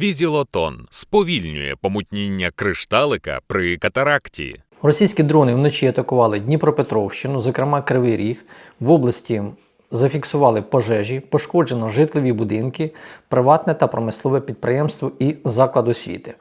Візілотон сповільнює помутніння кришталика при катаракті. Російські дрони вночі атакували Дніпропетровщину, зокрема Кривий Ріг. В області зафіксували пожежі, пошкоджено житлові будинки, приватне та промислове підприємство і заклад освіти.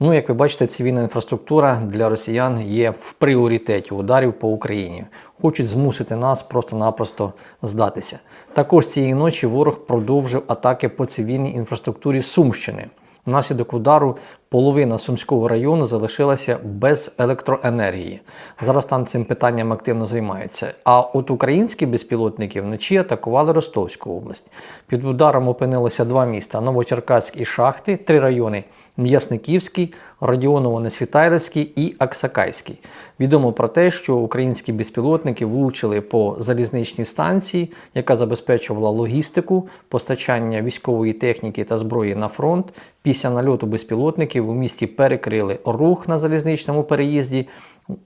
Ну, як ви бачите, цивільна інфраструктура для росіян є в пріоритеті ударів по Україні. Хочуть змусити нас просто-напросто здатися. Також цієї ночі ворог продовжив атаки по цивільній інфраструктурі Сумщини. Внаслідок удару половина Сумського району залишилася без електроенергії. Зараз там цим питанням активно займаються. А от українські безпілотники вночі атакували Ростовську область. Під ударом опинилося два міста: Новочеркаськ і Шахти, три райони. М'ясниківський, Радіоново-Несвітайлівський і Аксакайський. Відомо про те, що українські безпілотники влучили по залізничній станції, яка забезпечувала логістику, постачання військової техніки та зброї на фронт. Після нальоту безпілотників у місті перекрили рух на залізничному переїзді.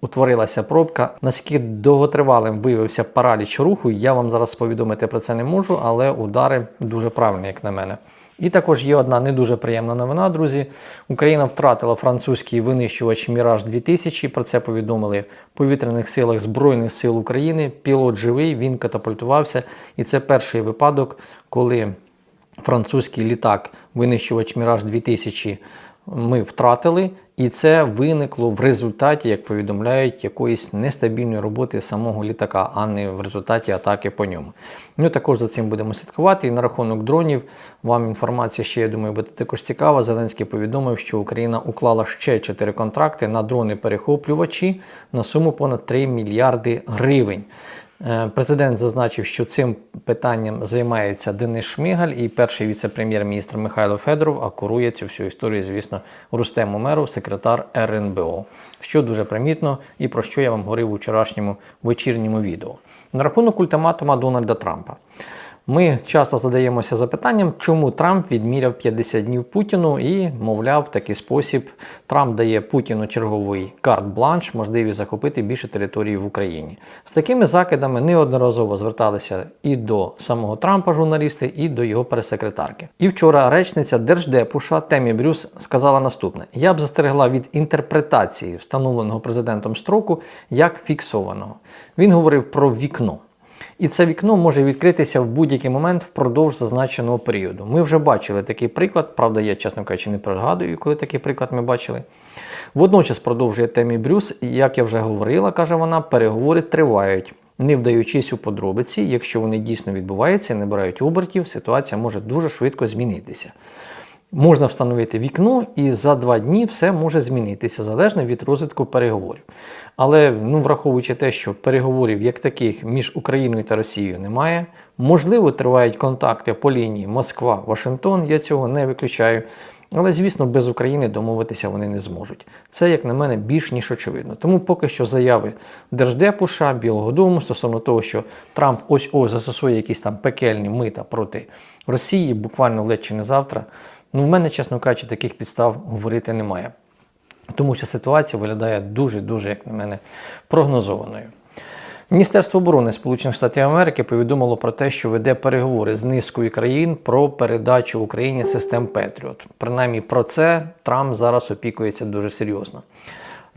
Утворилася пробка. Наскільки довготривалим виявився параліч руху, я вам зараз повідомити про це не можу, але удари дуже правильні, як на мене. І також є одна не дуже приємна новина, друзі. Україна втратила французький винищувач Міраж 2000. Про це повідомили в повітряних силах Збройних сил України. Пілот живий, він катапультувався. І це перший випадок, коли французький літак, винищувач Міраж 2000 ми втратили, і це виникло в результаті, як повідомляють, якоїсь нестабільної роботи самого літака, а не в результаті атаки по ньому. Ну також за цим будемо слідкувати. І на рахунок дронів вам інформація ще, я думаю, буде також цікава. Зеленський повідомив, що Україна уклала ще 4 контракти на дрони-перехоплювачі на суму понад 3 мільярди гривень. Е, Президент зазначив, що цим питанням займається Денис Шмигаль і перший віце-прем'єр-міністр Михайло Федоров, а курує цю всю історію, звісно, Рустем Умеров, секретар РНБО, що дуже примітно і про що я вам говорив у вчорашньому вечірньому відео. На рахунок ультиматума Дональда Трампа. Ми часто задаємося запитанням, чому Трамп відміряв 50 днів Путіну і, мовляв, в такий спосіб Трамп дає Путіну черговий карт-бланш, можливість захопити більше території в Україні. З такими закидами неодноразово зверталися і до самого Трампа журналісти, і до його прес-секретарки. І вчора речниця Держдепу США Темі Брюс сказала наступне: я б застерегла від інтерпретації встановленого президентом строку як фіксованого. Він говорив про вікно. І це вікно може відкритися в будь-який момент впродовж зазначеного періоду. Ми вже бачили такий приклад, правда, я, чесно кажучи, не пригадую, коли такий приклад ми бачили. Водночас продовжує темі Брюс, і як я вже говорила, каже вона, переговори тривають. Не вдаючись у подробиці, якщо вони дійсно відбуваються і набирають обертів, ситуація може дуже швидко змінитися. Можна встановити вікно, і за два дні все може змінитися залежно від розвитку переговорів. Але ну, враховуючи те, що переговорів як таких між Україною та Росією немає, можливо, тривають контакти по лінії Москва-Вашингтон, я цього не виключаю. Але, звісно, без України домовитися вони не зможуть. Це, як на мене, більш ніж очевидно. Тому поки що заяви Держдепу США, Білого Дому стосовно того, що Трамп ось ось застосує якісь там пекельні мита проти Росії, буквально ледь чи не завтра. Ну, в мене, чесно кажучи, таких підстав говорити немає. Тому що ситуація виглядає дуже-дуже, як на мене, прогнозованою. Міністерство оборони Сполучених Штатів Америки повідомило про те, що веде переговори з низкою країн про передачу Україні систем Петріот. Принаймні про це Трамп зараз опікується дуже серйозно.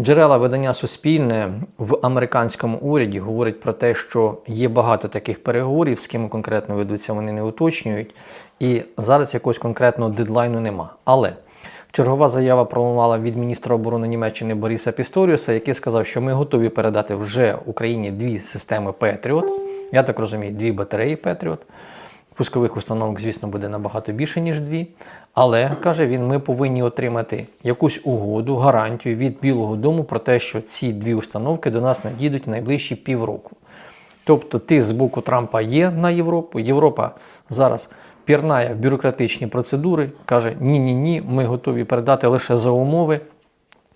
Джерела видання Суспільне в американському уряді говорять про те, що є багато таких переговорів, з ким конкретно ведуться, вони не уточнюють. І зараз якогось конкретного дедлайну нема. Але чергова заява пролунала від міністра оборони Німеччини Бориса Пісторіуса, який сказав, що ми готові передати вже Україні дві системи Петріот. Я так розумію, дві батареї Петріот. Пускових установок, звісно, буде набагато більше, ніж дві. Але, каже він, ми повинні отримати якусь угоду, гарантію від Білого Дому про те, що ці дві установки до нас надійдуть найближчі півроку. Тобто тиск з боку Трампа є на Європу. Європа зараз пірнає в бюрократичні процедури, каже: ні-ні ні, ми готові передати лише за умови.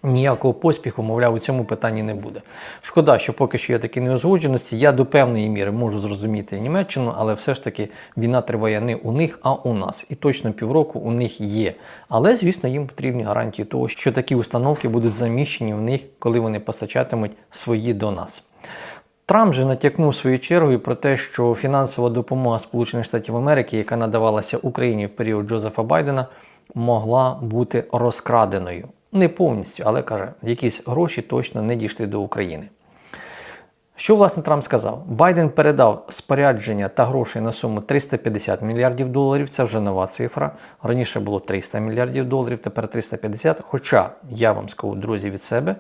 Ніякого поспіху, мовляв, у цьому питанні не буде. Шкода, що поки що є такі неузгодженості. Я до певної міри можу зрозуміти Німеччину, але все ж таки війна триває не у них, а у нас. І точно півроку у них є. Але, звісно, їм потрібні гарантії того, що такі установки будуть заміщені в них, коли вони постачатимуть свої до нас. Трамп же натякнув своєю чергою про те, що фінансова допомога Сполучених Штатів Америки, яка надавалася Україні в період Джозефа Байдена, могла бути розкраденою. Не повністю, але каже, якісь гроші точно не дійшли до України. Що власне Трамп сказав? Байден передав спорядження та грошей на суму 350 мільярдів доларів. Це вже нова цифра. Раніше було 300 мільярдів доларів, тепер 350. Хоча я вам скажу, друзі, від себе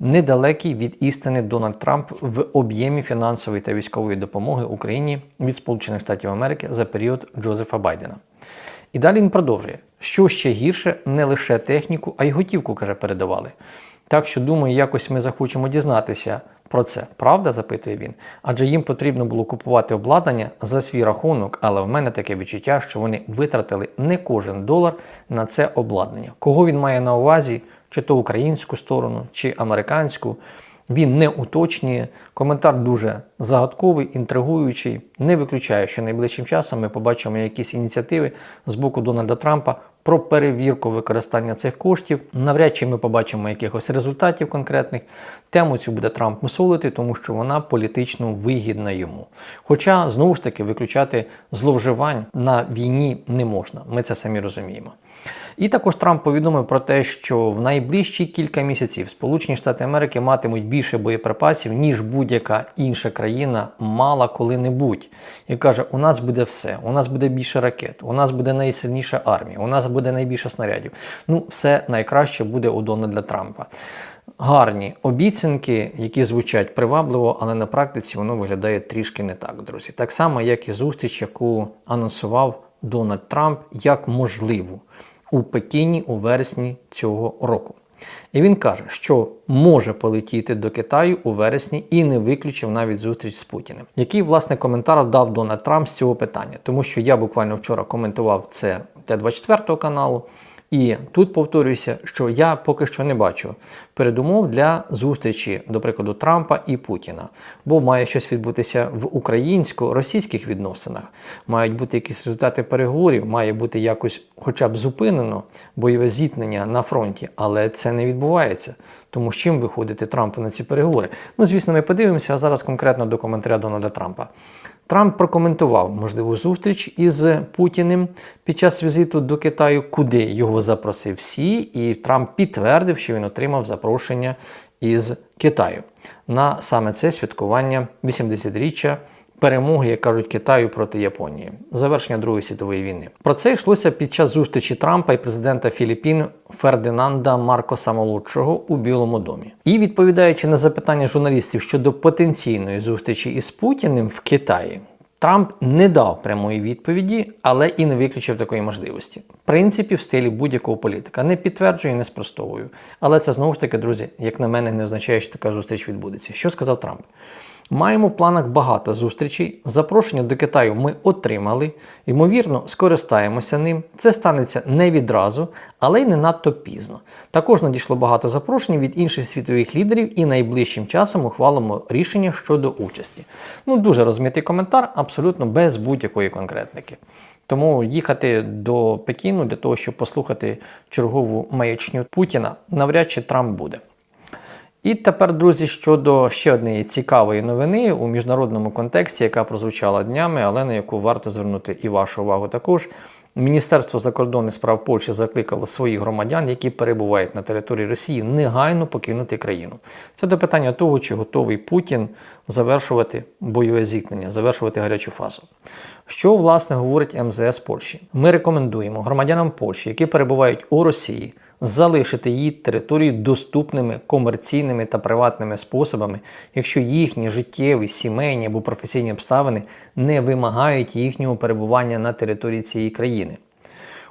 недалекий від істини Дональд Трамп в об'ємі фінансової та військової допомоги Україні від Сполучених Штатів Америки за період Джозефа Байдена. І далі він продовжує, що ще гірше, не лише техніку, а й готівку, каже, передавали. Так що, думаю, якось ми захочемо дізнатися про це. Правда? запитує він. Адже їм потрібно було купувати обладнання за свій рахунок, але в мене таке відчуття, що вони витратили не кожен долар на це обладнання. Кого він має на увазі, чи то українську сторону, чи американську. Він не уточнює. Коментар дуже загадковий, інтригуючий. Не виключаю, що найближчим часом ми побачимо якісь ініціативи з боку Дональда Трампа про перевірку використання цих коштів. Навряд чи ми побачимо якихось результатів конкретних. Тему цю буде Трамп мусолити, тому що вона політично вигідна йому. Хоча, знову ж таки, виключати зловживань на війні не можна. Ми це самі розуміємо. І також Трамп повідомив про те, що в найближчі кілька місяців Сполучені Штати Америки матимуть більше боєприпасів, ніж будь-яка інша країна мала коли-небудь. І каже: у нас буде все, у нас буде більше ракет, у нас буде найсильніша армія, у нас буде найбільше снарядів. Ну, все найкраще буде у Дональда Трампа. Гарні обіцянки, які звучать привабливо, але на практиці воно виглядає трішки не так, друзі. Так само, як і зустріч, яку анонсував Дональд Трамп як можливу у Пекіні у вересні цього року. І він каже, що може полетіти до Китаю у вересні і не виключив навіть зустріч з Путіним. Який власне коментар дав Дональд Трамп з цього питання? Тому що я буквально вчора коментував це для 24 каналу. І тут повторююся, що я поки що не бачу передумов для зустрічі, до прикладу, Трампа і Путіна. Бо має щось відбутися в українсько-російських відносинах, мають бути якісь результати переговорів, має бути якось, хоча б зупинено бойове зіткнення на фронті, але це не відбувається. Тому з чим виходити Трампу на ці переговори? Ну, звісно, ми подивимося, а зараз конкретно до коментаря Дональда Трампа. Трамп прокоментував можливу зустріч із Путіним під час візиту до Китаю, куди його запросив всі, і Трамп підтвердив, що він отримав запрошення із Китаю. На саме це святкування 80-річчя перемоги, як кажуть, Китаю проти Японії, завершення Другої світової війни. Про це йшлося під час зустрічі Трампа і президента Філіппін Фердинанда Маркоса Молодшого у Білому домі. І відповідаючи на запитання журналістів щодо потенційної зустрічі із Путіним в Китаї. Трамп не дав прямої відповіді, але і не виключив такої можливості. В принципі, в стилі будь-якого політика не підтверджую, не спростовую. Але це знову ж таки, друзі, як на мене, не означає, що така зустріч відбудеться. Що сказав Трамп? Маємо в планах багато зустрічей. Запрошення до Китаю ми отримали. Ймовірно, скористаємося ним. Це станеться не відразу, але й не надто пізно. Також надійшло багато запрошень від інших світових лідерів і найближчим часом ухвалимо рішення щодо участі. Ну, дуже розмитий коментар, абсолютно без будь-якої конкретники. Тому їхати до Пекіну для того, щоб послухати чергову маячню Путіна, навряд чи Трамп буде. І тепер, друзі, щодо ще однієї цікавої новини у міжнародному контексті, яка прозвучала днями, але на яку варто звернути і вашу увагу також. Міністерство закордонних справ Польщі закликало своїх громадян, які перебувають на території Росії, негайно покинути країну. Це до питання того, чи готовий Путін завершувати бойове зіткнення, завершувати гарячу фазу. Що власне говорить МЗС Польщі? Ми рекомендуємо громадянам Польщі, які перебувають у Росії залишити її територію доступними комерційними та приватними способами, якщо їхні життєві, сімейні або професійні обставини не вимагають їхнього перебування на території цієї країни.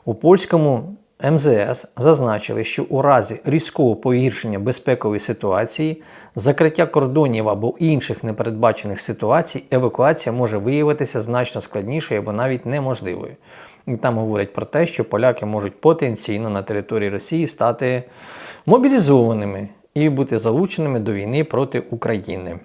У польському МЗС зазначили, що у разі різкого погіршення безпекової ситуації, закриття кордонів або інших непередбачених ситуацій, евакуація може виявитися значно складнішою або навіть неможливою. Там говорять про те, що поляки можуть потенційно на території Росії стати мобілізованими і бути залученими до війни проти України.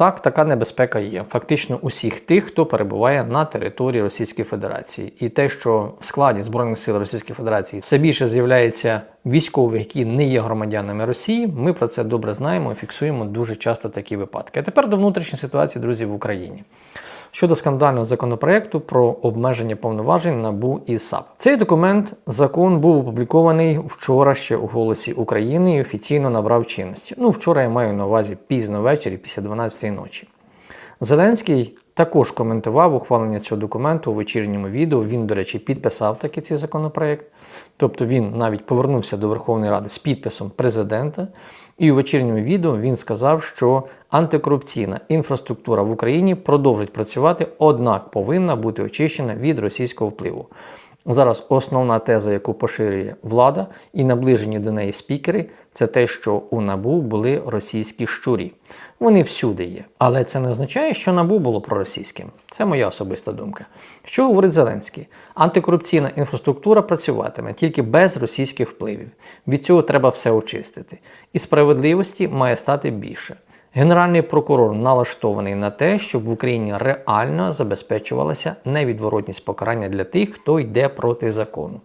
Так, така небезпека є. Фактично усіх тих, хто перебуває на території Російської Федерації. І те, що в складі Збройних сил Російської Федерації все більше з'являється військових, які не є громадянами Росії, ми про це добре знаємо і фіксуємо дуже часто такі випадки. А тепер до внутрішньої ситуації, друзі, в Україні. Щодо скандального законопроекту про обмеження повноважень НАБУ і САП. Цей документ, закон, був опублікований вчора ще у Голосі України і офіційно набрав чинності. Ну, вчора я маю на увазі пізно ввечері, після 12-ї ночі. Зеленський також коментував ухвалення цього документу у вечірньому відео. Він, до речі, підписав такий цей законопроект. Тобто він навіть повернувся до Верховної Ради з підписом президента. І у вечірньому відео він сказав, що антикорупційна інфраструктура в Україні продовжить працювати, однак повинна бути очищена від російського впливу. Зараз основна теза, яку поширює влада і наближені до неї спікери, це те, що у НАБУ були російські щурі. Вони всюди є. Але це не означає, що НАБУ було проросійським. Це моя особиста думка. Що говорить Зеленський? Антикорупційна інфраструктура працюватиме тільки без російських впливів. Від цього треба все очистити. І справедливості має стати більше. Генеральний прокурор налаштований на те, щоб в Україні реально забезпечувалася невідворотність покарання для тих, хто йде проти закону.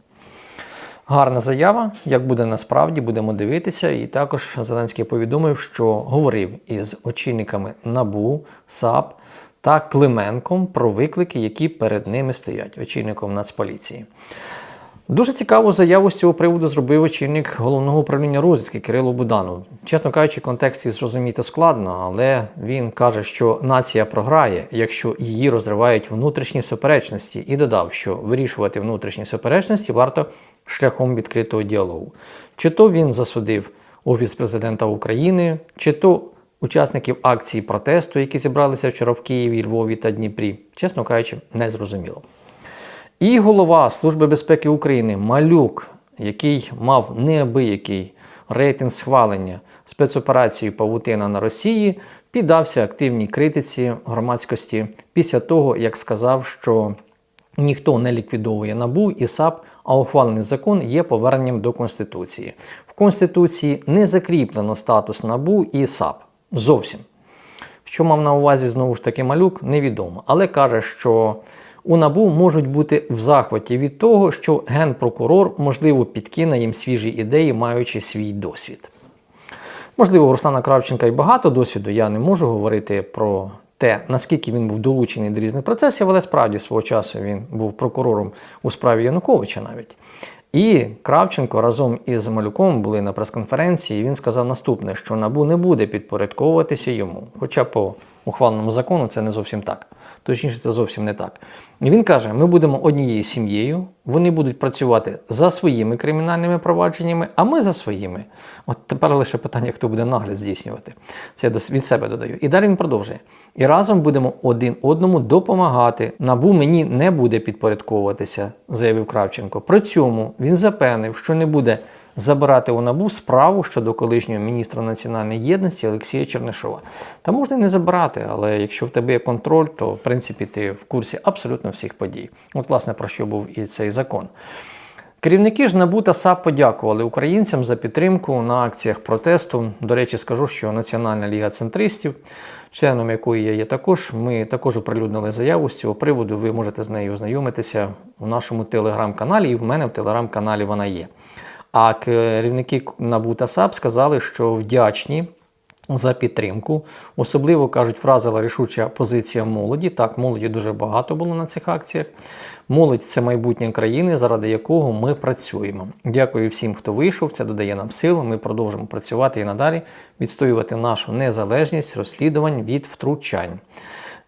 Гарна заява. Як буде насправді, будемо дивитися. І також Зеленський повідомив, що говорив із очільниками НАБУ, САП та Клименком про виклики, які перед ними стоять, очільником Нацполіції. Дуже цікаву заяву з цього приводу зробив очільник головного управління розвідки Кирило Буданов. Чесно кажучи, контекст зрозуміти складно, але він каже, що нація програє, якщо її розривають внутрішні суперечності, і додав, що вирішувати внутрішні суперечності варто шляхом відкритого діалогу. Чи то він засудив Офіс президента України, чи то учасників акції протесту, які зібралися вчора в Києві, Львові та Дніпрі, чесно кажучи, не зрозуміло. І голова Служби безпеки України Малюк, який мав неабиякий рейтинг схвалення спецоперації Павутина на Росії, піддався активній критиці громадськості після того, як сказав, що ніхто не ліквідовує НАБУ і САП, а ухвалений закон є поверненням до Конституції. В Конституції не закріплено статус НАБУ і САП. Зовсім. Що мав на увазі знову ж таки малюк, невідомо. Але каже, що у НАБУ можуть бути в захваті від того, що генпрокурор, можливо, підкине їм свіжі ідеї, маючи свій досвід. Можливо, у Руслана Кравченка і багато досвіду, я не можу говорити про те, наскільки він був долучений до різних процесів, але справді свого часу він був прокурором у справі Януковича навіть. І Кравченко разом із Малюком були на прес-конференції, і він сказав наступне, що НАБУ не буде підпорядковуватися йому. Хоча по ухваленому закону це не зовсім так. Точніше, це зовсім не так. І він каже: ми будемо однією сім'єю, вони будуть працювати за своїми кримінальними провадженнями, а ми за своїми. От тепер лише питання, хто буде нагляд здійснювати. Це я від себе додаю. І далі він продовжує. І разом будемо один одному допомагати. Набу мені не буде підпорядковуватися, заявив Кравченко. При цьому він запевнив, що не буде забирати у набу справу щодо колишнього міністра національної єдності Олексія Чернишова. Та можна і не забирати, але якщо в тебе є контроль, то в принципі ти в курсі абсолютно всіх подій. От, власне, про що був і цей закон. Керівники ж НАБУ та САП подякували українцям за підтримку на акціях протесту. До речі, скажу, що Національна ліга центристів, членом якої я є також, ми також оприлюднили заяву з цього приводу. Ви можете з нею ознайомитися в нашому телеграм-каналі, і в мене в телеграм-каналі вона є. А керівники НАБУ та САП сказали, що вдячні за підтримку. Особливо кажуть, вразила рішуча позиція молоді. Так, молоді дуже багато було на цих акціях. Молодь це майбутнє країни, заради якого ми працюємо. Дякую всім, хто вийшов. Це додає нам сил. Ми продовжимо працювати і надалі, відстоювати нашу незалежність, розслідувань від втручань.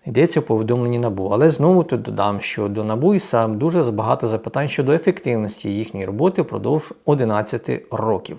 Йдеться у повідомленні НАБУ. Але знову тут додам, що до НАБУ і САП дуже багато запитань щодо ефективності їхньої роботи впродовж 11 років.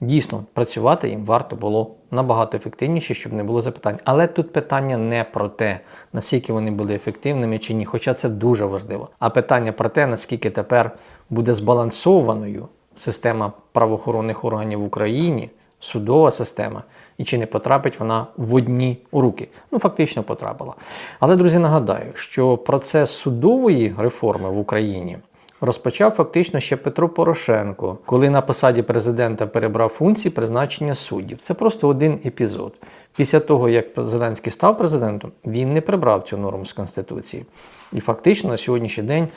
Дійсно, працювати їм варто було набагато ефективніше, щоб не було запитань. Але тут питання не про те, наскільки вони були ефективними чи ні, хоча це дуже важливо. А питання про те, наскільки тепер буде збалансованою система правоохоронних органів в Україні, судова система, і чи не потрапить вона в одні руки. Ну, фактично потрапила. Але, друзі, нагадаю, що процес судової реформи в Україні розпочав фактично ще Петро Порошенко, коли на посаді президента перебрав функції призначення суддів. Це просто один епізод. Після того, як Зеленський став президентом, він не прибрав цю норму з Конституції. І фактично на сьогоднішній день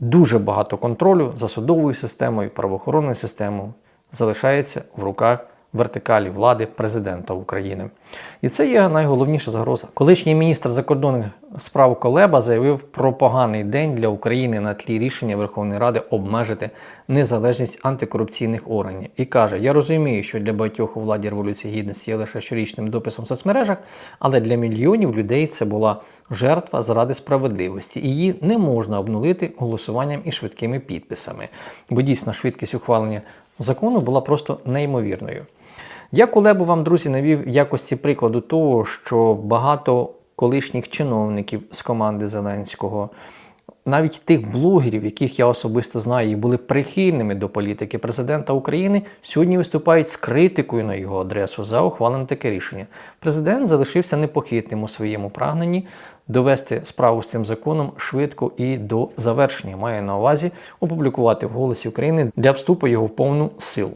дуже багато контролю за судовою системою, правоохоронною системою залишається в руках вертикалі влади президента України. І це є найголовніша загроза. Колишній міністр закордонних справ Колеба заявив про поганий день для України на тлі рішення Верховної Ради обмежити незалежність антикорупційних органів. І каже: Я розумію, що для багатьох у владі революції гідності є лише щорічним дописом в соцмережах, але для мільйонів людей це була жертва заради справедливості. Її не можна обнулити голосуванням і швидкими підписами. Бо дійсно швидкість ухвалення закону була просто неймовірною. Я Кулебу вам, друзі, навів якості прикладу того, що багато колишніх чиновників з команди Зеленського, навіть тих блогерів, яких я особисто знаю, і були прихильними до політики президента України, сьогодні виступають з критикою на його адресу за ухвалене таке рішення. Президент залишився непохитним у своєму прагненні довести справу з цим законом швидко і до завершення. Має на увазі опублікувати в голосі України для вступу його в повну силу.